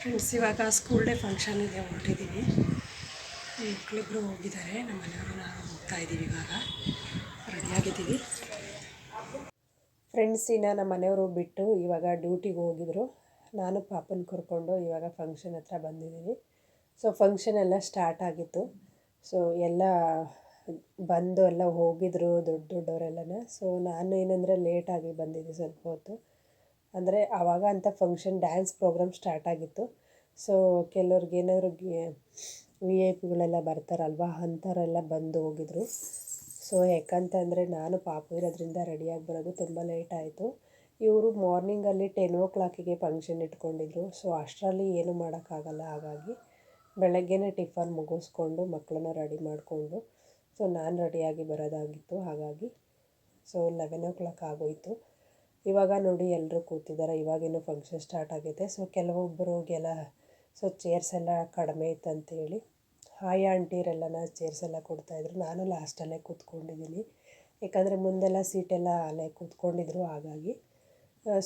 Friends, ಇವಾಗ school day function ಇದೆ ಹೊರಟಿದ್ದೀನಿ ಮಕ್ಕಳಿಬ್ರು ಹೋಗಿದ್ದಾರೆ, ನಮ್ಮ ಮನೆಯವರು ನಾವು ಹೋಗ್ತಾ ಇದ್ದೀವಿ ಇವಾಗ. ರೆಡಿಯಾಗಿದ್ದೀವಿ ಫ್ರೆಂಡ್ಸಿನ ನಮ್ಮ ಮನೆಯವರು ಬಿಟ್ಟು ಇವಾಗ ಡ್ಯೂಟಿಗೆ ಹೋಗಿದ್ರು. ನಾನು ಪಾಪನ ಕರ್ಕೊಂಡು ಇವಾಗ ಫಂಕ್ಷನ್ ಹತ್ರ ಬಂದಿದ್ದೀನಿ. ಸೊ ಫಂಕ್ಷನ್ ಎಲ್ಲ ಸ್ಟಾರ್ಟ್ ಆಗಿತ್ತು. ಸೊ ಎಲ್ಲ ಬಂದು ಎಲ್ಲ ಹೋಗಿದ್ರು ದೊಡ್ಡ ದೊಡ್ಡವರೆಲ್ಲನ. ಸೊ ನಾನು ಏನಂದರೆ ಲೇಟಾಗಿ ಬಂದಿದ್ದೆ ಸ್ವಲ್ಪ ಹೊತ್ತು. ಅಂದರೆ ಆವಾಗ ಅಂಥ ಫಂಕ್ಷನ್ ಡ್ಯಾನ್ಸ್ ಪ್ರೋಗ್ರಾಮ್ ಸ್ಟಾರ್ಟ್ ಆಗಿತ್ತು. ಸೊ ಕೆಲವ್ರಿಗೆ ಏನಾದ್ರು ವಿ ಐ ಪಿಗಳೆಲ್ಲ ಬರ್ತಾರಲ್ವ, ಅಂಥವರೆಲ್ಲ ಬಂದು ಹೋಗಿದ್ರು. ಸೊ ಯಾಕಂತಂದರೆ ನಾನು ಪಾಪ ಇರೋದ್ರಿಂದ ರೆಡಿಯಾಗಿ ಬರೋದು ತುಂಬ ಲೇಟ್ ಆಯಿತು. ಇವರು ಮಾರ್ನಿಂಗಲ್ಲಿ ಟೆನ್ ಓ ಕ್ಲಾಕಿಗೆ ಫಂಕ್ಷನ್ ಇಟ್ಕೊಂಡಿದ್ರು. ಸೊ ಅಷ್ಟರಲ್ಲಿ ಏನೂ ಮಾಡೋಕ್ಕಾಗಲ್ಲ. ಹಾಗಾಗಿ ಬೆಳಗ್ಗೆನೇ ಟಿಫನ್ ಮುಗಿಸ್ಕೊಂಡು ಮಕ್ಕಳನ್ನ ರೆಡಿ ಮಾಡಿಕೊಂಡು ಸೊ ನಾನು ರೆಡಿಯಾಗಿ ಬರೋದಾಗಿತ್ತು. ಹಾಗಾಗಿ ಸೊ ಲೆವೆನ್ ಓ ಕ್ಲಾಕ್ ಆಗೋಯಿತು. ಇವಾಗ ನೋಡಿ ಎಲ್ಲರೂ ಕೂತಿದ್ದಾರೆ ಇವಾಗಿನ ಫಂಕ್ಷನ್ ಸ್ಟಾರ್ಟ್ ಆಗೈತೆ. ಸೊ ಕೆಲವೊಬ್ಬರಿಗೆಲ್ಲ ಸೊ ಚೇರ್ಸ್ ಎಲ್ಲ ಕಡಿಮೆ ಇತ್ತು ಅಂತೇಳಿ ಹಾಯ್ ಆಂಟಿರೆಲ್ಲನ ಚೇರ್ಸ್ ಎಲ್ಲ ಕೊಡ್ತಾಯಿದ್ರು ನಾನು ಲಾಸ್ಟಲ್ಲೇ ಕೂತ್ಕೊಂಡಿದ್ದೀನಿ. ಯಾಕಂದರೆ ಮುಂದೆಲ್ಲ ಸೀಟೆಲ್ಲ ಅಲ್ಲೇ ಕೂತ್ಕೊಂಡಿದ್ರು ಹಾಗಾಗಿ.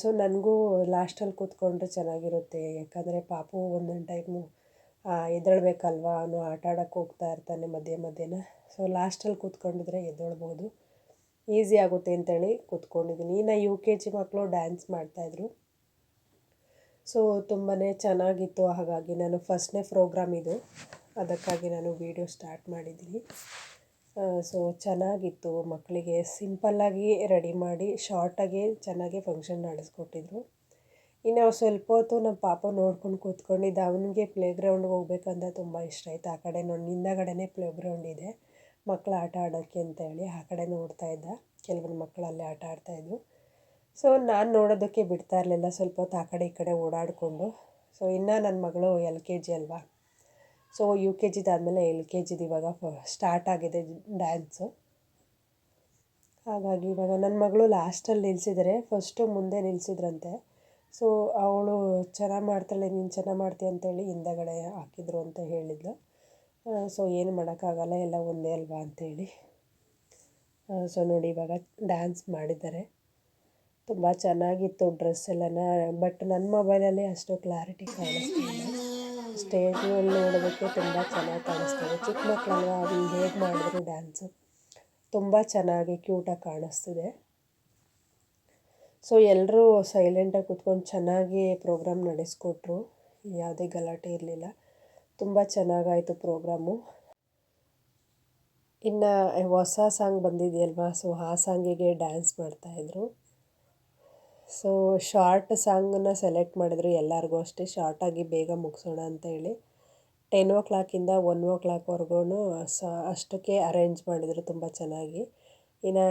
ಸೊ ನನಗೂ ಲಾಸ್ಟಲ್ಲಿ ಕೂತ್ಕೊಂಡ್ರೆ ಚೆನ್ನಾಗಿರುತ್ತೆ. ಯಾಕಂದರೆ ಪಾಪು ಒಂದೊಂದು ಟೈಮು ಎದ್ದೇಳಬೇಕಲ್ವಾ? ಅವನು ಆಟ ಆಡೋಕ್ಕೆ ಹೋಗ್ತಾ ಇರ್ತಾನೆ ಮಧ್ಯೆ ಮಧ್ಯೆನ ಸೊ ಲಾಸ್ಟಲ್ಲಿ ಕೂತ್ಕೊಂಡಿದ್ರೆ ಎದ್ದೇಳ್ಬೋದು. ಈಸಿ ಆಗುತ್ತೆ ಅಂತೇಳಿ ಕೂತ್ಕೊಂಡಿದ್ದೀನಿ. ಇನ್ನು ಯು ಕೆ ಜಿ ಮಕ್ಕಳು ಡ್ಯಾನ್ಸ್ ಮಾಡ್ತಾಯಿದ್ರು ಸೊ ತುಂಬಾ ಚೆನ್ನಾಗಿತ್ತು. ಹಾಗಾಗಿ ನಾನು ಫಸ್ಟ್ನೇ ಪ್ರೋಗ್ರಾಮ್ ಇದು. ಅದಕ್ಕಾಗಿ ನಾನು ವೀಡಿಯೋ ಸ್ಟಾರ್ಟ್ ಮಾಡಿದ್ದೀನಿ. ಸೊ ಚೆನ್ನಾಗಿತ್ತು. ಮಕ್ಕಳಿಗೆ ಸಿಂಪಲ್ಲಾಗಿ ರೆಡಿ ಮಾಡಿ ಶಾರ್ಟಾಗಿ ಚೆನ್ನಾಗಿ ಫಂಕ್ಷನ್ ನಡೆಸ್ಕೊಟ್ಟಿದ್ರು. ಇನ್ನು ಸ್ವಲ್ಪ ಹೊತ್ತು ನಮ್ಮ ಪಾಪ ನೋಡ್ಕೊಂಡು ಕೂತ್ಕೊಂಡಿದ್ದ. ಅವನಿಗೆ ಪ್ಲೇ ಗ್ರೌಂಡ್ಗೆ ಹೋಗ್ಬೇಕಂತ ತುಂಬ ಇಷ್ಟ ಆಯಿತು. ಆ ಕಡೆ ನೋಡಿ ಹಿಂದಗಡೆನೇ ಪ್ಲೇ ಗ್ರೌಂಡ್ ಇದೆ. ಮಕ್ಕಳು ಆಟ ಆಡೋಕ್ಕೆ ಅಂತ ಹೇಳಿ ಆ ಕಡೆ ನೋಡ್ತಾ ಇದ್ದ. ಕೆಲವೊಂದು ಮಕ್ಕಳು ಅಲ್ಲೇ ಆಟ ಆಡ್ತಾಯಿದ್ರು ಸೊ ನಾನು ನೋಡೋದಕ್ಕೆ ಬಿಡ್ತಾ ಇರಲಿಲ್ಲ. ಸ್ವಲ್ಪ ಹೊತ್ತು ಆ ಕಡೆ ಈ ಕಡೆ ಓಡಾಡಿಕೊಂಡು. ಸೊ ಇನ್ನು ನನ್ನ ಮಗಳು ಎಲ್ ಕೆ ಜಿ ಅಲ್ವಾ? ಸೊ ಯು ಕೆ ಜಿದಾದಮೇಲೆ ಎಲ್ ಕೆ ಜಿದು ಇವಾಗ ಸ್ಟಾರ್ಟ್ ಆಗಿದೆ ಡ್ಯಾನ್ಸು ಹಾಗಾಗಿ ಇವಾಗ ನನ್ನ ಮಗಳು ಲಾಸ್ಟಲ್ಲಿ ನಿಲ್ಲಿಸಿದರೆ ಫಸ್ಟು ಮುಂದೆ ನಿಲ್ಲಿಸಿದ್ರಂತೆ ಸೊ ಅವಳು ಚೆನ್ನಾಗಿ ಮಾಡ್ತಾಳೆ, ನೀನು ಚೆನ್ನಾಗಿ ಮಾಡ್ತೀಯ ಅಂತೇಳಿ ಹಿಂದಗಡೆ ಹಾಕಿದ್ರು ಅಂತ ಹೇಳಿದ್ಲು. ಸೊ ಏನು ಮಾಡೋಕ್ಕಾಗಲ್ಲ, ಎಲ್ಲ ಒಂದೇ ಅಲ್ವಾ ಅಂತೇಳಿ. ಸೊ ನೋಡಿ ಇವಾಗ ಡ್ಯಾನ್ಸ್ ಮಾಡಿದ್ದಾರೆ. ತುಂಬ ಚೆನ್ನಾಗಿತ್ತು ಡ್ರೆಸ್ ಎಲ್ಲನ ಬಟ್ ನನ್ನ ಮೊಬೈಲಲ್ಲಿ ಅಷ್ಟು ಕ್ಲಾರಿಟಿ ಕಾಣಿಸ್ತಿಲ್ಲ. ಸ್ಟೇಜ್ನಲ್ಲಿ ನೋಡೋದಕ್ಕೆ ತುಂಬ ಚೆನ್ನಾಗಿ ಕಾಣಿಸ್ತಿದೆ. ಚಿಕ್ಕ ಮಕ್ಕಳೆಲ್ಲ ಅದು ಹೇಗೆ ಮಾಡಿದ್ರು ಡ್ಯಾನ್ಸು ತುಂಬ ಚೆನ್ನಾಗಿ ಕ್ಯೂಟಾಗಿ ಕಾಣಿಸ್ತಿದೆ. ಸೊ ಎಲ್ಲರೂ ಸೈಲೆಂಟಾಗಿ ಕೂತ್ಕೊಂಡು ಚೆನ್ನಾಗಿ ಪ್ರೋಗ್ರಾಮ್ ನಡೆಸ್ಕೊಟ್ರು. ಯಾವುದೇ ಗಲಾಟೆ ಇರಲಿಲ್ಲ. ತುಂಬ ಚೆನ್ನಾಗಾಯಿತು ಪ್ರೋಗ್ರಾಮು. ಇನ್ನು ಹೊಸ ಸಾಂಗ್ ಬಂದಿದೆಯಲ್ವಾ, ಸೊ ಆ ಸಾಂಗಿಗೆ ಡ್ಯಾನ್ಸ್ ಮಾಡ್ತಾಯಿದ್ರು ಸೊ ಶಾರ್ಟ್ ಸಾಂಗನ್ನು ಸೆಲೆಕ್ಟ್ ಮಾಡಿದ್ರು ಎಲ್ಲರಿಗೂ ಅಷ್ಟೇ. ಶಾರ್ಟಾಗಿ ಬೇಗ ಮುಗಿಸೋಣ ಅಂತೇಳಿ ಟೆನ್ ಓ ಕ್ಲಾಕಿಂದ ಒನ್ ಓ ಕ್ಲಾಕ್ವರೆಗೂ ಸ, ಅಷ್ಟಕ್ಕೆ ಅರೇಂಜ್ ಮಾಡಿದರು ತುಂಬ ಚೆನ್ನಾಗಿ. ಇನ್ನು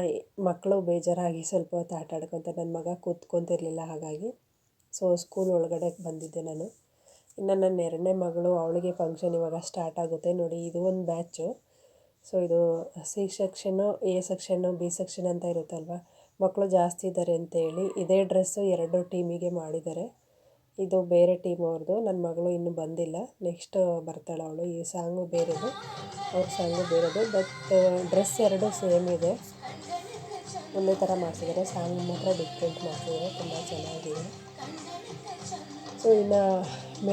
ಮಕ್ಕಳು ಬೇಜಾರಾಗಿ ಸ್ವಲ್ಪ ಹೊತ್ತು ಆಟ ಆಡ್ಕೊತ ನನ್ನ ಮಗ ಕೂತ್ಕೊತಿರ್ಲಿಲ್ಲ ಹಾಗಾಗಿ. ಸೊ ಸ್ಕೂಲ್ ಒಳಗಡೆ ಬಂದಿದ್ದೆ ನಾನು. ಇನ್ನು ನನ್ನ ಎರಡನೇ ಮಗಳು ಅವಳಿಗೆ ಫಂಕ್ಷನ್ ಇವಾಗ ಸ್ಟಾರ್ಟ್ ಆಗುತ್ತೆ ನೋಡಿ, ಇದು ಒಂದು ಬ್ಯಾಚು ಸೊ ಇದು C section A section B section ಅಂತ ಇರುತ್ತಲ್ವ ಮಕ್ಕಳು ಜಾಸ್ತಿ ಇದ್ದಾರೆ ಅಂತೇಳಿ ಇದೇ ಡ್ರೆಸ್ಸು ಎರಡು ಟೀಮಿಗೆ ಮಾಡಿದ್ದಾರೆ. ಇದು ಬೇರೆ ಟೀಮ್ ಅವ್ರದ್ದು ನನ್ನ ಮಗಳು ಇನ್ನೂ ಬಂದಿಲ್ಲ. ನೆಕ್ಸ್ಟ್ ಬರ್ತಾಳೆ ಅವಳು. ಈ ಸಾಂಗು ಬೇರೆದು, ಅವ್ರ ಸಾಂಗು ಬೇರೆದು ಬಟ್ ಡ್ರೆಸ್ ಎರಡು ಸೇಮ್ ಇದೆ. ಒಂದೇ ಥರ ಮಾಡಿಸಿದ್ದಾರೆ. ಸಾಂಗ್ ಮಾತ್ರ ಡಿಫ್ರೆಂಟ್ ಮಾಡಿಸಿದ್ದಾರೆ. ತುಂಬ ಚೆನ್ನಾಗಿದೆ. ಸೊ ಇನ್ನು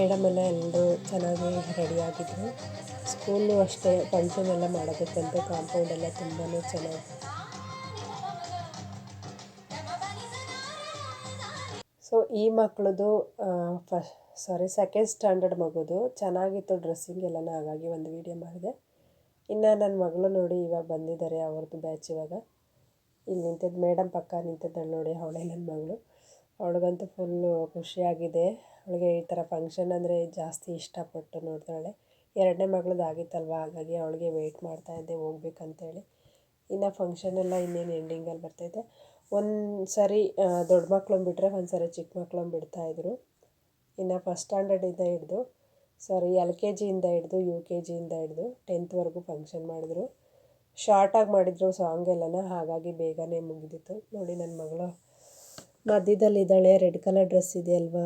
ಎಲ್ಲ ಎಲ್ಲರೂ ಚೆನ್ನಾಗಿ ರೆಡಿಯಾಗಿದ್ದರು ಸ್ಕೂಲು ಅಷ್ಟೇ ಫಂಕ್ಷನ್ ಎಲ್ಲ ಮಾಡೋದಕ್ಕಂತ ಕಾಂಪೌಂಡ್ ಎಲ್ಲ ತುಂಬಾ ಚೆನ್ನಾಗಿ. ಸೊ ಈ ಮಕ್ಕಳದು ಫಸ್ಟ್ ಸಾರಿ ಸೆಕೆಂಡ್ ಸ್ಟ್ಯಾಂಡರ್ಡ್ ಮಗುದು ಚೆನ್ನಾಗಿತ್ತು ಡ್ರೆಸ್ಸಿಂಗ್ ಎಲ್ಲನ ಹಾಗಾಗಿ ಒಂದು ವೀಡಿಯೋ ಮಾಡಿದೆ. ಇನ್ನು ನನ್ನ ಮಗಳು ನೋಡಿ ಇವಾಗ ಬಂದಿದ್ದಾರೆ ಅವ್ರದ್ದು ಬ್ಯಾಚ್ ಇವಾಗ. ಇಲ್ಲಿ ನಿಂತಿದ್ದು ಮೇಡಮ್ ಪಕ್ಕ ನಿಂತಿದ್ದಾಳೆ ನೋಡಿ ಅವಳೇ ನನ್ನ ಮಗಳು. ಅವಳಿಗಂತೂ ಫುಲ್ಲು ಖುಷಿಯಾಗಿದೆ. ಅವಳಿಗೆ ಈ ಥರ ಫಂಕ್ಷನ್ ಅಂದರೆ ಜಾಸ್ತಿ ಇಷ್ಟಪಟ್ಟು ನೋಡ್ತಾಳೆ. ಎರಡನೇ ಮಗಳದ್ದು ಆಗಿತ್ತಲ್ವ? ಹಾಗಾಗಿ ಅವಳಿಗೆ ವೆಯ್ಟ್ ಮಾಡ್ತಾಯಿದ್ದೆ ಹೋಗ್ಬೇಕಂತೇಳಿ. ಇನ್ನು ಫಂಕ್ಷನ್ ಎಲ್ಲ ಇನ್ನೇನು ಎಂಡಿಂಗಲ್ಲಿ ಬರ್ತೈತೆ ಒಂದು ಸರಿ ದೊಡ್ಡ ಮಕ್ಳನ್ನ ಬಿಟ್ಟರೆ ಒಂದು ಸರಿ ಚಿಕ್ಕ ಮಕ್ಳನ್ನ ಬಿಡ್ತಾಯಿದ್ರು ಇನ್ನು ಫಸ್ಟ್ ಸ್ಟ್ಯಾಂಡರ್ಡಿಂದ ಹಿಡಿದು ಸಾರಿ ಎಲ್ ಕೆ ಜಿಯಿಂದ ಹಿಡ್ದು ಯು ಕೆ ಜಿಯಿಂದ ಹಿಡಿದು ಟೆಂತ್ವರೆಗೂ ಫಂಕ್ಷನ್ ಮಾಡಿದ್ರು. ಶಾರ್ಟಾಗಿ ಮಾಡಿದರು ಸಾಂಗ್ ಎಲ್ಲನ, ಹಾಗಾಗಿ ಬೇಗನೆ ಮುಗಿದಿತ್ತು. ನೋಡಿ ನನ್ನ ಮಗಳು ಮಧ್ಯದಲ್ಲಿದ್ದಾಳೆ ರೆಡ್ ಕಲರ್ ಡ್ರೆಸ್ ಇದೆಯಲ್ವಾ?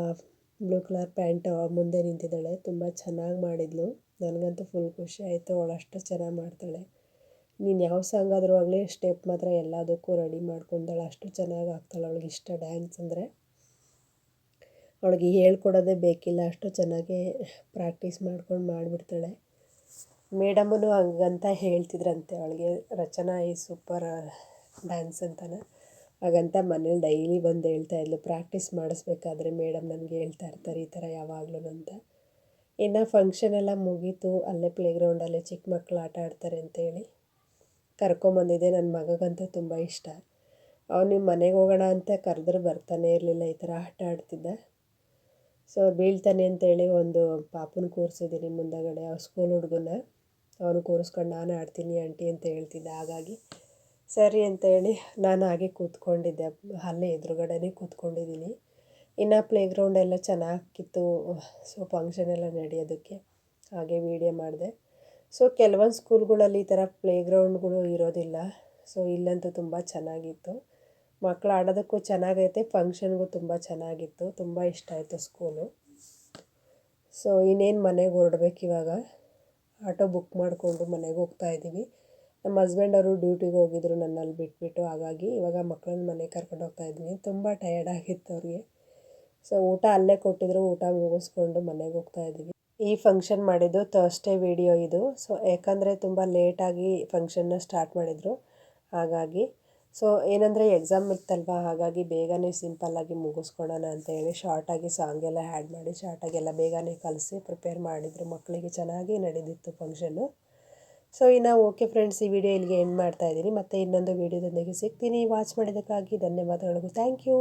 ಬ್ಲೂ ಕಲರ್ ಪ್ಯಾಂಟ್ ಮುಂದೆ ನಿಂತಿದ್ದಾಳೆ. ತುಂಬ ಚೆನ್ನಾಗಿ ಮಾಡಿದ್ಲು. ನನಗಂತೂ ಫುಲ್ ಖುಷಿ ಆಯಿತು. ಅವಳು ಅಷ್ಟು ಚೆನ್ನಾಗಿ ಮಾಡ್ತಾಳೆ. ನೀನು ಯಾವ ಸಾಂಗ್ ಆದರೂ ಆಗಲಿ ಸ್ಟೆಪ್ ಮಾತ್ರ ಎಲ್ಲದಕ್ಕೂ ರೆಡಿ ಮಾಡ್ಕೊಂಡಾಳೆ. ಅಷ್ಟು ಚೆನ್ನಾಗಿ ಆಗ್ತಾಳೆ ಅವಳಿಗೆ ಇಷ್ಟ ಡ್ಯಾನ್ಸ್ ಅಂದರೆ. ಅವಳಿಗೆ ಹೇಳ್ಕೊಡೋದೇ ಬೇಕಿಲ್ಲ. ಅಷ್ಟು ಚೆನ್ನಾಗಿ ಪ್ರಾಕ್ಟೀಸ್ ಮಾಡ್ಕೊಂಡು ಮಾಡಿಬಿಡ್ತಾಳೆ. ಮೇಡಮೂ ಹಂಗಂತ ಹೇಳ್ತಿದ್ರಂತೆ. ಅವಳಿಗೆ ರಚನಾ ಈ ಸೂಪರ್ ಡ್ಯಾನ್ಸ್ ಅಂತಾನೆ. ಹಾಗಂತ ಮನೇಲಿ ಡೈಲಿ ಬಂದು ಹೇಳ್ತಾ ಇದ್ಲು ಪ್ರಾಕ್ಟೀಸ್ ಮಾಡಿಸ್ಬೇಕಾದ್ರೆ ಮೇಡಮ್ ನನಗೆ ಹೇಳ್ತಾ ಇರ್ತಾರೆ ಈ ಥರ ಯಾವಾಗಲೂ ಅಂತ. ಇನ್ನು ಫಂಕ್ಷನ್ ಎಲ್ಲ ಮುಗೀತು, ಅಲ್ಲೇ ಪ್ಲೇಗ್ರೌಂಡಲ್ಲೇ ಚಿಕ್ಕ ಮಕ್ಕಳು ಆಟ ಆಡ್ತಾರೆ ಅಂತೇಳಿ ಕರ್ಕೊಂಬಂದಿದ್ದೆ ನನ್ನ ಮಗಗಂತೂ ತುಂಬ ಇಷ್ಟ. ಅವನು ಮನೆಗೆ ಹೋಗೋಣ ಅಂತ ಕರೆದ್ರೆ ಬರ್ತಾನೆ ಇರಲಿಲ್ಲ, ಈ ಥರ ಆಟ ಆಡ್ತಿದ್ದ. ಸೊ ಬೀಳ್ತಾನೆ ಅಂತೇಳಿ ಒಂದು ಪಾಪನ ಕೂರಿಸಿದ್ದೀನಿ ಮುಂದಗಡೆ, ಅವ್ರ ಸ್ಕೂಲ್ ಹುಡುಗನ ಅವನು ಕೂರಿಸ್ಕೊಂಡು ನಾನು ಆಡ್ತೀನಿ ಆಂಟಿ ಅಂತ ಹೇಳ್ತಿದ್ದೆ. ಹಾಗಾಗಿ ಸರಿ ಅಂತೇಳಿ ನಾನು ಹಾಗೆ ಕೂತ್ಕೊಂಡಿದ್ದೆ. ಅಲ್ಲೇ ಎದುರುಗಡೆನೇ ಕೂತ್ಕೊಂಡಿದ್ದೀನಿ. ಇನ್ನು ಪ್ಲೇಗ್ರೌಂಡ್ ಎಲ್ಲ ಚೆನ್ನಾಗಿತ್ತು. ಸೊ ಫಂಕ್ಷನ್ ಎಲ್ಲ ನಡೆಯೋದಕ್ಕೆ ಹಾಗೆ ವೀಡಿಯೋ ಮಾಡಿದೆ. ಸೊ ಕೆಲವೊಂದು ಸ್ಕೂಲ್ಗಳಲ್ಲಿ ಈ ಥರ ಪ್ಲೇಗ್ರೌಂಡ್ಗಳು ಇರೋದಿಲ್ಲ. ಸೊ ಇಲ್ಲಂತೂ ತುಂಬ ಚೆನ್ನಾಗಿತ್ತು. ಮಕ್ಕಳು ಆಡೋದಕ್ಕೂ ಚೆನ್ನಾಗೈತೆ ಫಂಕ್ಷನ್ಗೂ ತುಂಬ ಚೆನ್ನಾಗಿತ್ತು. ತುಂಬ ಇಷ್ಟ ಆಯಿತು ಸ್ಕೂಲು ಸೊ ಇನ್ನೇನು ಮನೆಗೆ ಹೊರಡ್ಬೇಕು ಇವಾಗ? ಆಟೋ ಬುಕ್ ಮಾಡಿಕೊಂಡು ಮನೆಗೆ ಹೋಗ್ತಾ ಇದ್ದೀವಿ ನಮ್ಮ ಹಸ್ಬೆಂಡ್ ಅವರು ಡ್ಯೂಟಿಗೆ ಹೋಗಿದ್ರು ನನ್ನಲ್ಲಿ ಬಿಟ್ಬಿಟ್ಟು. ಹಾಗಾಗಿ ಇವಾಗ ಮಕ್ಕಳನ್ನ ಮನೆಗೆ ಕರ್ಕೊಂಡು ಹೋಗ್ತಾ ಇದ್ದೀನಿ. ತುಂಬ ಟಯರ್ಡ್ ಆಗಿತ್ತು ಅವ್ರಿಗೆ. ಸೊ ಊಟ ಅಲ್ಲೇ ಕೊಟ್ಟಿದ್ರು, ಊಟ ಮುಗಿಸ್ಕೊಂಡು ಮನೆಗೆ ಹೋಗ್ತಾ ಇದ್ದೀವಿ. ಈ ಫಂಕ್ಷನ್ ಮಾಡಿದ್ದು ಥರ್ಸ್ಡೇ ವಿಡಿಯೋ ಇದು. ಸೊ ಯಾಕಂದರೆ ತುಂಬ ಲೇಟಾಗಿ ಫಂಕ್ಷನ್ನ ಸ್ಟಾರ್ಟ್ ಮಾಡಿದರು. ಹಾಗಾಗಿ ಸೊ ಏನಂದರೆ ಎಕ್ಸಾಮ್ ಇತ್ತಲ್ವ? ಹಾಗಾಗಿ ಬೇಗನೆ ಸಿಂಪಲ್ಲಾಗಿ ಮುಗಿಸ್ಕೊಳೋಣ ಅಂತೇಳಿ ಶಾರ್ಟಾಗಿ ಸಾಂಗ್ ಎಲ್ಲ ಆ್ಯಡ್ ಮಾಡಿ ಶಾರ್ಟಾಗಿ ಎಲ್ಲ ಬೇಗನೆ ಕಲಿಸಿ ಪ್ರಿಪೇರ್ ಮಾಡಿದರು. ಮಕ್ಕಳಿಗೆ ಚೆನ್ನಾಗಿ ನಡೆದಿತ್ತು ಫಂಕ್ಷನ್ನು ಸೊ ಇನ್ನು ಓಕೆ ಫ್ರೆಂಡ್ಸ್ ಈ ವಿಡಿಯೋ ಇಲ್ಲಿಗೆ ಎಂಡ್ ಮಾಡ್ತಾ ಇದ್ದೀನಿ. ಮತ್ತೆ ಇನ್ನೊಂದು ವೀಡಿಯೋದೊಂದಿಗೆ ಸಿಗ್ತೀನಿ. ವಾಚ್ ಮಾಡಿದ್ದಕ್ಕಾಗಿ ಧನ್ಯವಾದಗಳು. Thank you